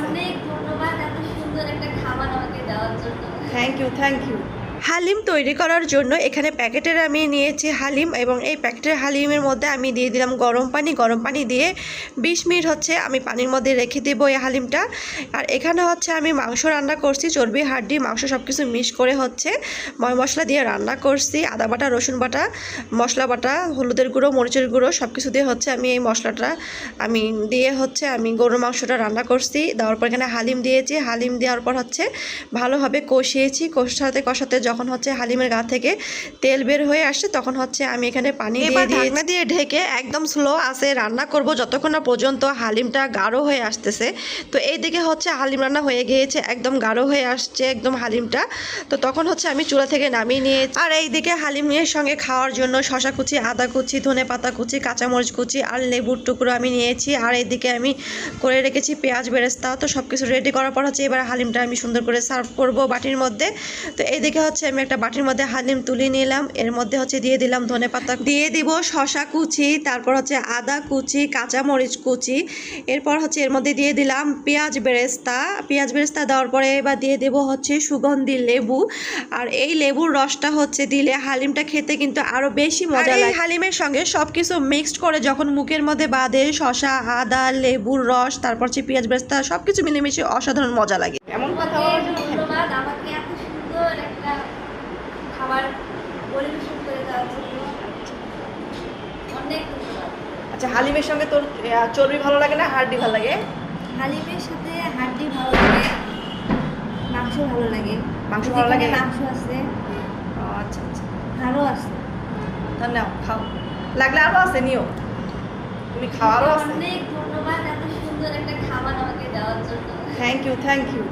অনেক ধন্যবাদ এত সুন্দর একটা খাবার আমাকে দেওয়ার জন্য। Thank you thank you haleem তৈরি করার জন্য এখানে প্যাকেটের আমি নিয়েছি হালিম এবং এই প্যাকেটের হালিমের মধ্যে আমি দিয়ে দিলাম গরম পানি। গরম পানি দিয়ে বিশ মিনিট হচ্ছে আমি পানির মধ্যে রেখে দেবো এই হালিমটা। আর এখানে হচ্ছে আমি মাংস রান্না করছি, চর্বি, হাড্ডি, মাংস সব কিছু মিক্স করে হচ্ছে ময় মশলা দিয়ে রান্না করছি। আদা বাটা, রসুন বাটা, মশলা বাটা, হলুদের গুঁড়ো, মরিচের গুঁড়ো সব কিছু দিয়ে হচ্ছে আমি এই মশলাটা আমি দিয়ে হচ্ছে আমি গরুর মাংসটা রান্না করছি। দেওয়ার পর এখানে হালিম দিয়েছি। হালিম দেওয়ার পর হচ্ছে ভালোভাবে কষিয়েছি। কষাতে কষাতে যখন হচ্ছে হালিমের গা থেকে তেল বের হয়ে আসছে তখন হচ্ছে আমি এখানে পানি দিয়ে ঢাকনা দিয়ে ঢেকে একদম স্লো আছে রান্না করব যতক্ষণ না পর্যন্ত হালিমটা গাঢ় হয়ে আসতেছে। তো এই দিকে হচ্ছে হালিম রান্না হয়ে গিয়েছে একদম গাঢ় হয়ে আসছে একদম হালিমটা। তো তখন হচ্ছে আমি চুলা থেকে নামিয়ে নিয়ে আর এই দিকে হালিমের সঙ্গে খাওয়ার জন্য শশা কুচি আদা কুচি ধনে পাতা কুচি কাঁচামরিচ কুচি আর লেবুর টুকরো আমি নিয়েছি। আর এইদিকে আমি করে রেখেছি পেঁয়াজ বেরেস্তা। তো সব কিছু রেডি করার পর হচ্ছে এবার হালিমটা আমি সুন্দর করে সার্ভ করব বাটির মধ্যে। তো এইদিকে হচ্ছে আমি একটা বাটির মধ্যে হালিম তুলে নিলাম। এর মধ্যে হচ্ছে দিয়ে দিলাম ধনে পাতা। দিয়ে দিব শশা কুচি তারপর হচ্ছে আদা কুচি কাঁচামরিচ কুচি। এরপর হচ্ছে এর মধ্যে দিয়ে দিলাম পেঁয়াজ বেরেস্তা। পেঁয়াজ বেরেস্তা দেওয়ার পরে এবার দিয়ে দেব হচ্ছে সুগন্ধি লেবু। আর এই লেবুর রসটা হচ্ছে দিলে হালিমটা খেতে কিন্তু আরও বেশি মজা লাগে। হালিমের সঙ্গে সব কিছু মিক্সড করে যখন মুখের মধ্যে বাঁধে শশা আদা লেবুর রস তারপর হচ্ছে পেঁয়াজ বেরেস্তা সব কিছু মিলেমিশে অসাধারণ মজা লাগে। এমন কথা অনেক ধন্যবাদ আমাকে এত সুন্দর একটা খাবার পরিবেশন করে দেওয়ার জন্য অনেক ধন্যবাদ আচ্ছা হালিমের সঙ্গে তোর চর্বি ভালো লাগে না হাড্ডি ভালো লাগে? হালিমের সাথে হাড্ডি ভালো লাগে মাংস ভালো লাগে। মাংস ভালো লাগে? মাংস আছে। আচ্ছা আচ্ছা। ভালো আছে। তাহলে খাও। লাগলে আরও আছে নিও। তুমি খাওয়ারও আছে। অনেক ধন্যবাদ এত সুন্দর একটা খাবার আমাকে দেওয়ার জন্য। থ্যাংক ইউ থ্যাংক ইউ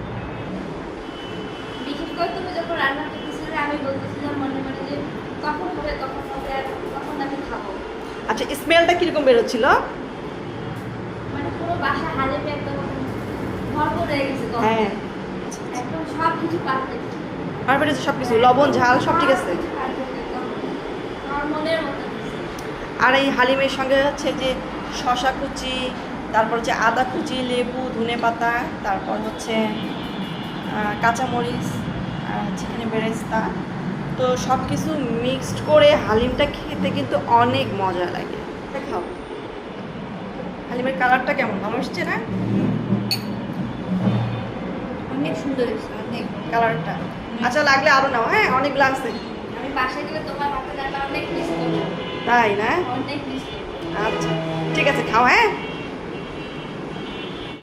বিশেষ করে তুমি যখন রান্না করতেছিলে আমি বলতেছিলাম মনে মনে যে কখন হবে কখন হবে আর কখন আমি আচ্ছা স্মেলটা কীরকম বেরোচ্ছিল? মানে হয়ে গেছে গন্ধে। হ্যাঁ। একদম সব কিছু পারফেক্ট আর বেরোচ্ছে সব কিছু লবণ ঝাল সব ঠিক আছে। আর এই হালিমের সঙ্গে হচ্ছে যে শশা কুচি তারপর হচ্ছে আদা কুচি লেবু ধনে পাতা তারপর হচ্ছে কাঁচামরিচ আর হচ্ছে এখানে বেরেস্তা। তো সব কিছু মিক্সড করে হালিমটা খেতে কিন্তু অনেক মজা লাগে। খাও হালিমের কালারটা কেমন? ভালো এসছে না? অনেক সুন্দর অনেক কালারটা। আচ্ছা লাগলে আরও নাও হ্যাঁ অনেক লাগছে। আমি বাসায় গেলে তোমার হাতে অনেক মিস তাই না? অনেক মিস আচ্ছা ঠিক আছে খাও হ্যাঁ।